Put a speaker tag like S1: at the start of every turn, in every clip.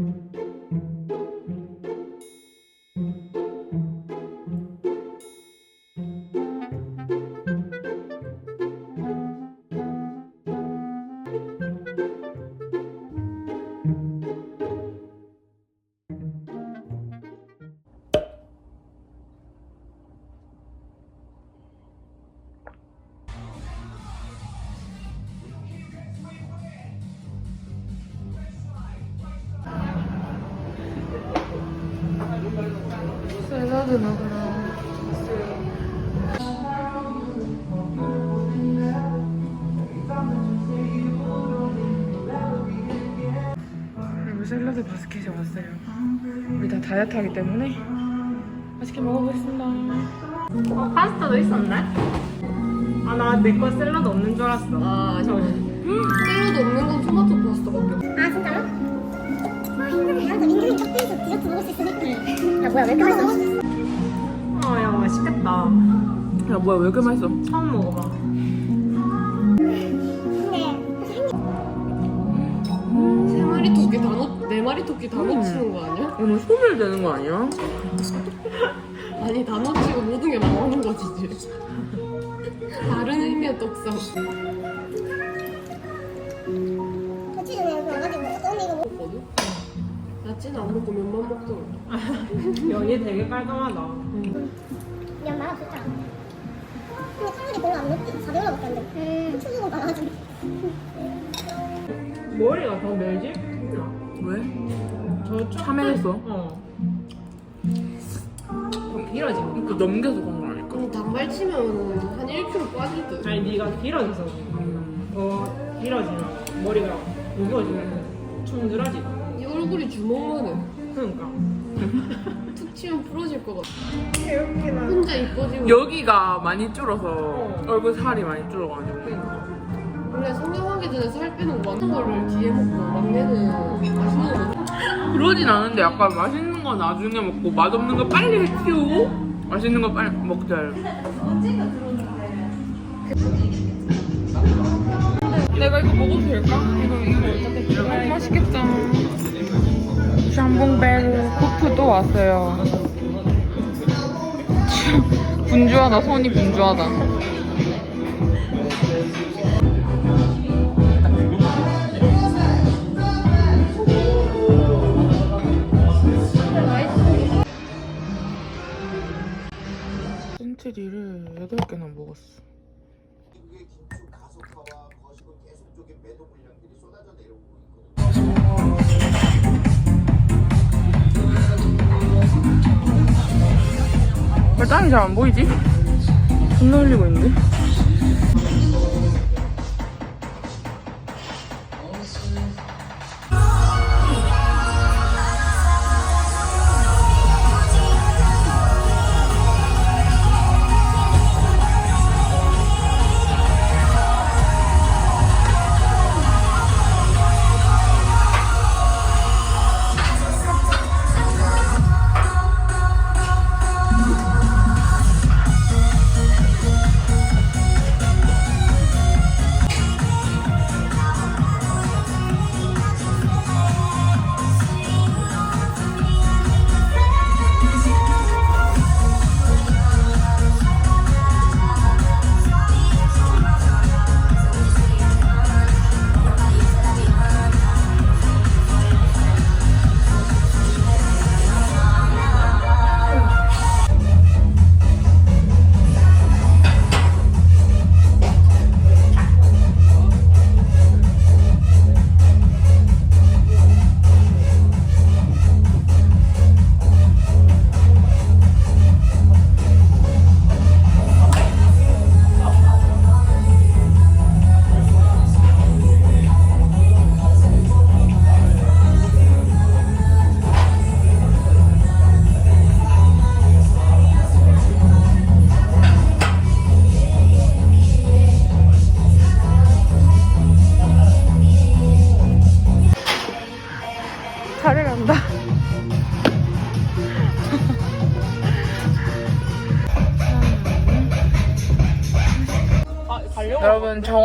S1: Thank you. 샐러드 먹으러 그리고 샐러드 바스켓에 왔어요. 우리 다 다이어트 하기 때문에 맛있게 먹어보겠습니다.
S2: 어, 파스타도 있었네? 아, 나 내 거 샐러드 없는 줄 알았어.
S3: 아, 아니요. 샐러드 없는 건 토마토 파스타밖에 없어.
S4: 아 진짜로? 아 힘들게 해야죠 민규이 덕분에서 디저트 먹을 수 있으니까 야 뭐야 왜 이렇게 맛있어?
S2: 맛있겠다.
S1: 야 뭐야 왜 이렇게 맛있어?
S2: 처음 먹어봐.
S3: 세 마리 토끼 다 놓, 네 마리 토끼 다 놓치는 거 아니야?
S1: 오늘 소멸 되는 거 아니야?
S3: 아니, 다 놓치고 모든 게 나오는 거지, 이제. 다른 의미의
S4: 뭐
S3: 먹거든? 나찌는 안 먹고 면만 먹더라.
S2: 면이 되게 깔끔하다.
S4: 면 말아줬잖아 근데 칼로리 별로 안 높지 400원 밖에 안 돼. 음 추억은 많아가지고
S2: 머리가 더 mel지?
S1: 왜?
S2: 저 좀.
S1: 참외했어?
S2: 어. 더 길어지는
S1: 그 넘겨서 그런 거 아닐까?
S3: 그럼 단발 치면 한 1kg 빠지듯.
S2: 아니, 네가 길어져서. 더 길어지면 머리가 무거워지면 좀 늘어지고.
S3: 이 얼굴이 주먹만 해.
S2: 그러니까.
S3: 툭 치면 부러질 것 같아.
S2: 개웃기나.
S3: 혼자 이뻐지고.
S1: 여기가 많이 줄어서
S2: 어.
S1: 얼굴 살이 많이 줄어가지고
S3: 원래 성형하기 전에 살 빼는 거 많은 거를 뒤에 먹고 막내는 맛있는 거.
S1: 그러진 않은데 약간 맛있는 거 나중에 먹고 맛없는 거 빨리 키우고 맛있는 거 빨리 먹자 내가 이거 먹어도 될까? 이거 이거 맛있겠다 왔어요. 분주하다 손이 분주하다. 센트리를 8개나 먹었어 왜 땀이 잘 안 보이지? 존나 흘리고 있는데?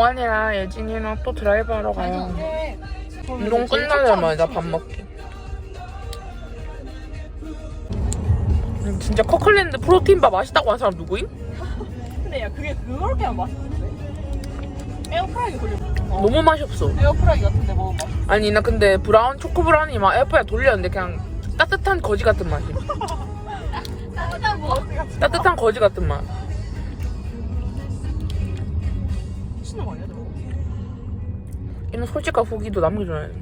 S1: 정환이랑 예진이랑 또 드라이브 하러 가요. 네. 이동 끝나자마자 나밥 먹기. 음, 진짜 커클랜드 프로틴 밥 맛있다고 한 사람 누구임?
S2: 근데 야 그게 그렇게 안 맛있는데? 에어프라이기 돌려 어.
S1: 너무 맛이 없어
S2: 에어프라이 같은데 뭐 먹으면 맛있어
S1: 아니 나 근데 브라운 초코 브라운이 막 에어프라이 돌렸는데 그냥 따뜻한 거지 같은 맛이.
S2: 따뜻한
S1: 거지 같은 맛
S2: 미친놈 아니야 저거?
S1: 이는 솔직한 후기도 남겨줘야 돼.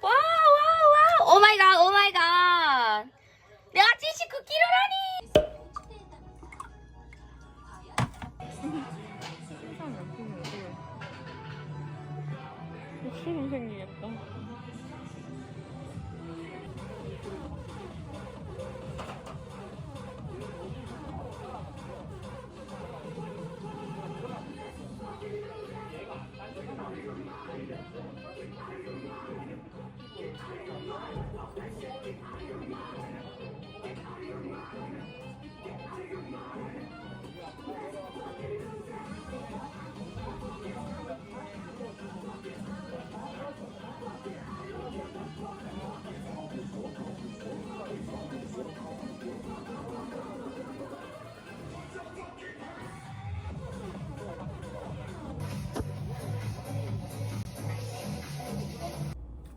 S5: 와우 와우 와우 오 마이 갓, 오 마이 갓. 내가 지시 쿠키를 하니.
S1: 욕심이 생기겠다.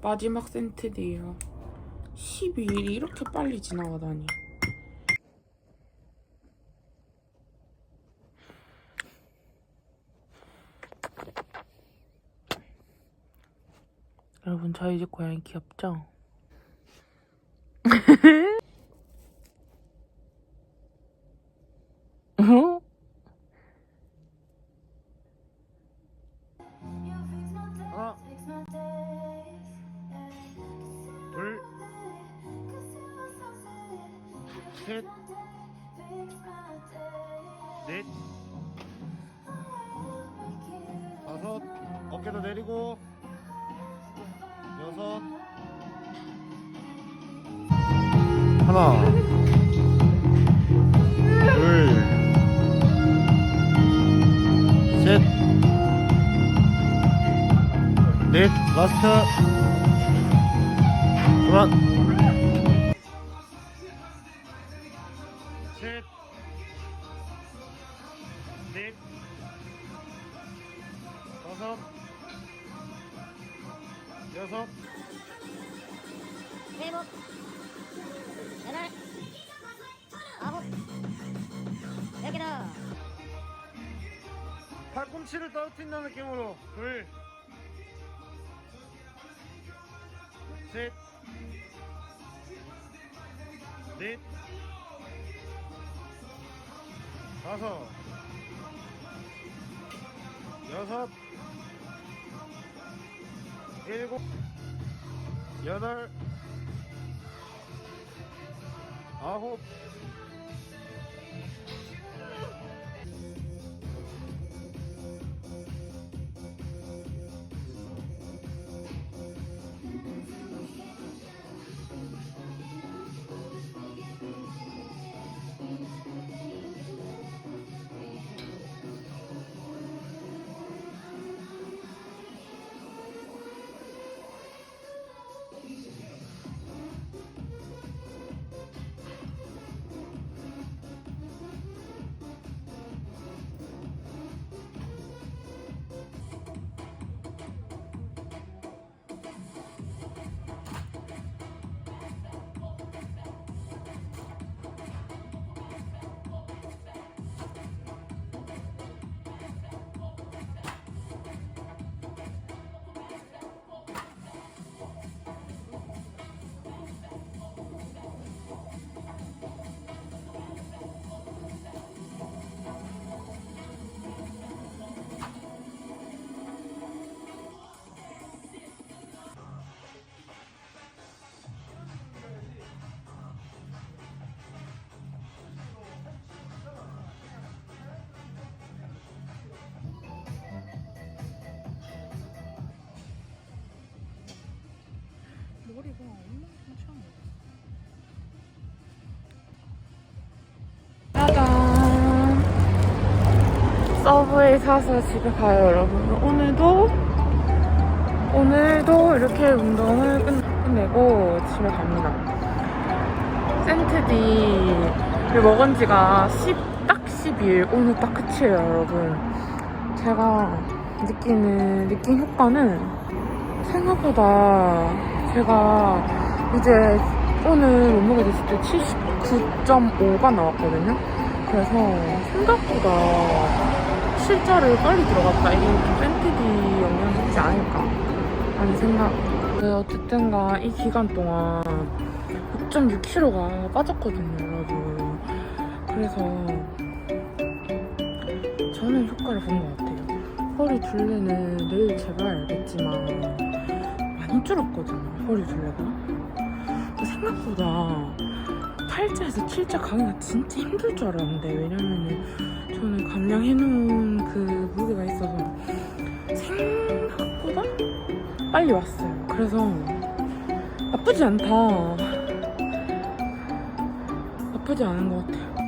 S1: 마지막 센트데이요. 12일이 이렇게 빨리 지나가다니. 여러분 저희 집 고양이 귀엽죠?
S6: 어깨도 내리고, 여섯, 하나, 둘, 셋, 넷, 라스트, 그만. 팔꿈치를 떨어뜨린다는 느낌으로. 둘, 셋, 넷, 다섯, 여섯, 일곱, 여덟, 아홉,
S1: 서브웨이 사서 집에 가요, 여러분. 오늘도, 오늘도 이렇게 운동을 끝, 끝내고 집에 갑니다. 센트디를 먹은 지가 10, 딱 10일. 오늘 딱 끝이에요, 여러분. 제가 느끼는, 느낀 효과는 생각보다 제가 이제 오늘 몸무게 됐을 때 79.5가 나왔거든요. 그래서 생각보다 실자를 빨리 들어갔다. 이게 좀 센티디 영향이 있지 않을까 하는 생각. 네, 어쨌든가 이 기간 동안 6.6kg가 빠졌거든요, 여러분. 그래서 저는 효과를 본 것 같아요. 허리 둘레는 내일 제발 알겠지만 많이 줄었거든요, 허리 둘레가. 생각보다 팔자에서 칠자 가기가 진짜 힘들 줄 알았는데 왜냐면은 저는 감량해놓은 그 무게가 있어서 생각보다 빨리 왔어요. 그래서 나쁘지 않다. 나쁘지 않은 것 같아요.